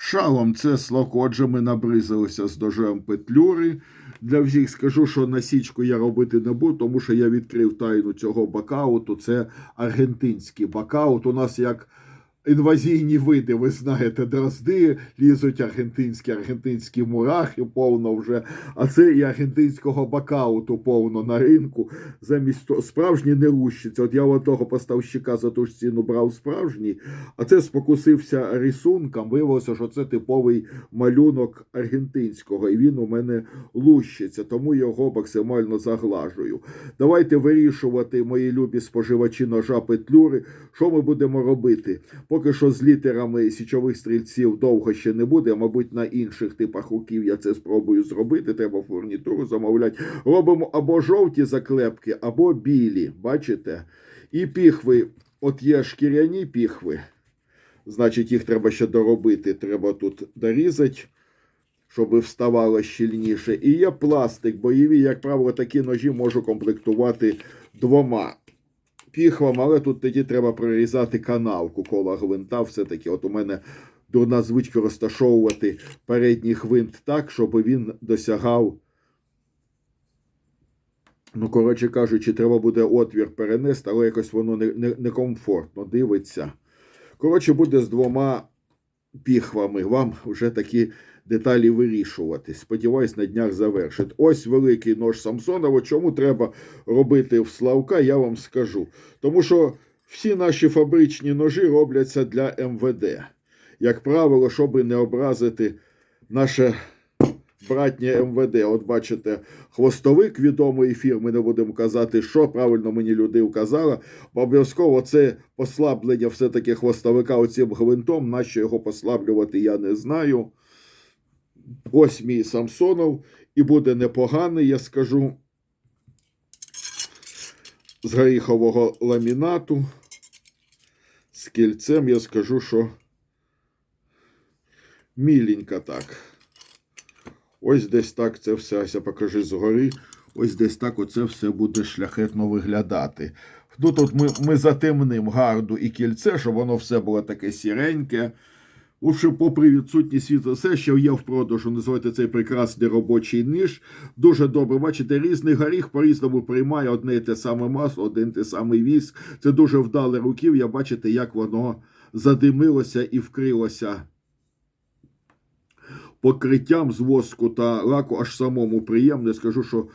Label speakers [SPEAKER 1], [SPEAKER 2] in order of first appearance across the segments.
[SPEAKER 1] Шалом це слоко. Ми набризалися з ножем петлюри. Для всіх скажу, що насічку я робити не буду, тому що я відкрив тайну цього бакауту. Це аргентинський бакаут. У нас як інвазійні види, ви знаєте, дрозди, лізуть аргентинські, аргентинські мурахи повно вже. А це і аргентинського бакауту повно на ринку. Замість того, не рущиться. От я у одного поставщика за ту ж ціну брав справжній, а це спокусився рисунком. Виявилося, що це типовий малюнок аргентинського, і він у мене лущиться, тому його максимально заглажую. Давайте вирішувати, мої любі споживачі ножа петлюри, що ми будемо робити. Поки що з літерами січових стрільців довго ще не буде. Мабуть, на інших типах руків я це спробую зробити. Треба фурнітуру замовляти. Робимо або жовті заклепки, або білі. Бачите? І піхви, от є шкіряні піхви. Значить, їх треба ще доробити. Треба тут дорізати, щоб вставало щільніше. І є пластик, бойові, як правило, такі ножі можу комплектувати двома піхвами, але тут тоді треба прорізати канавку кола гвинта. Все-таки, от у мене дурна звичка розташовувати передній гвинт так, щоб він досягав. Ну, коротше кажучи, треба буде отвір перенести, але якось воно не, не, некомфортно дивиться. Коротше, буде з двома піхвами. Вам вже такі деталі вирішувати. Сподіваюсь, на днях завершить. Ось великий нож Самсонова. Чому треба робити в Славка, я вам скажу. Тому що всі наші фабричні ножі робляться для МВД. Як правило, щоб не образити наше братнє МВД. От бачите, хвостовик відомої фірми, не будемо казати, що правильно мені люди вказала. Бо обов'язково це послаблення все-таки хвостовика оцим гвинтом. Нащо його послаблювати, я не знаю. Ось мій Самсонов, і буде непоганий, я скажу, з горіхового ламінату. З кільцем я скажу, що міленько так. Ось десь так це все, ось я покажи згори. Ось десь так оце все буде шляхетно виглядати. Ну, тут ми, ми затемним гарду і кільце, щоб воно все було таке сіреньке. Лучше, попри відсутність світла, все, що є в продажу, називайте цей прекрасний робочий ніж. Дуже добре. Бачите, різний горіх по-різному приймає одне і те саме масло, один те самий віск. Це дуже вдале руків. Я бачите, як воно задимилося і вкрилося покриттям з воску та лаку аж самому приємно. Я скажу, що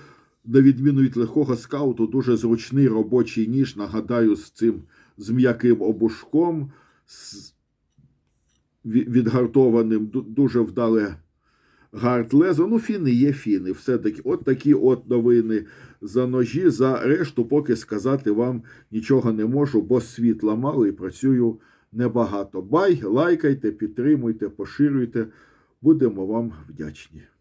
[SPEAKER 1] на відміну від легкого скауту, дуже зручний робочий ніж, нагадаю, з цим з м'яким обушком, з відгартованим, дуже вдале гард лезо. Ну, фіни є фіни. Все-таки от такі от новини за ножі. За решту, поки сказати вам нічого не можу, бо світла мало і працюю небагато. Бай, лайкайте, підтримуйте, поширюйте. Будемо вам вдячні.